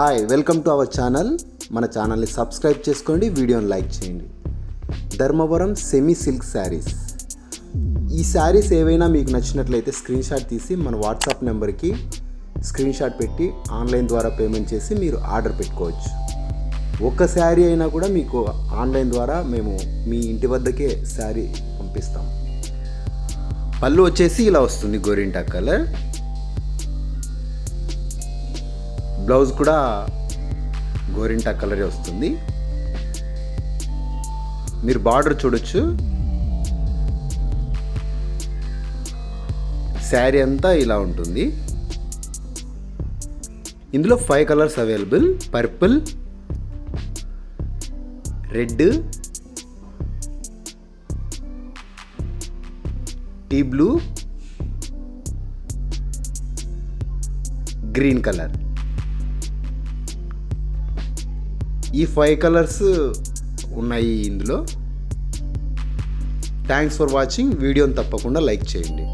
Hi welcome to our channel మన ఛానల్ని subscribe చేసుకోండి వీడియోని లైక్ చేయండి. ధర్మవరం సెమీ సిల్క్ శారీస్ ఈ శారీస్ ఏవైనా మీకు నచ్చినట్లయితే స్క్రీన్ షాట్ తీసి మన వాట్సాప్ నెంబర్కి స్క్రీన్ షాట్ పెట్టి ఆన్లైన్ ద్వారా పేమెంట్ చేసి మీరు ఆర్డర్ పెట్టుకోవచ్చు. ఒక్క శారీ అయినా కూడా మీకు ఆన్లైన్ ద్వారా మేము మీ ఇంటి వద్దకే శారీ పంపిస్తాం. పళ్ళు వచ్చేసి ఇలా వస్తుంది గోరింటా కలర్. బ్లౌజ్ కూడా గోరింటా కలరే వస్తుంది. మీరు బార్డర్ చూడొచ్చు. శారీ అంతా ఇలా ఉంటుంది. ఇందులో five colours available. Purple red teal blue green colour. ఈ ఫైవ్ కలర్స్ ఉన్నాయి ఇందులో. థ్యాంక్స్ ఫర్ వాచింగ్ వీడియోని తప్పకుండా లైక్ చేయండి.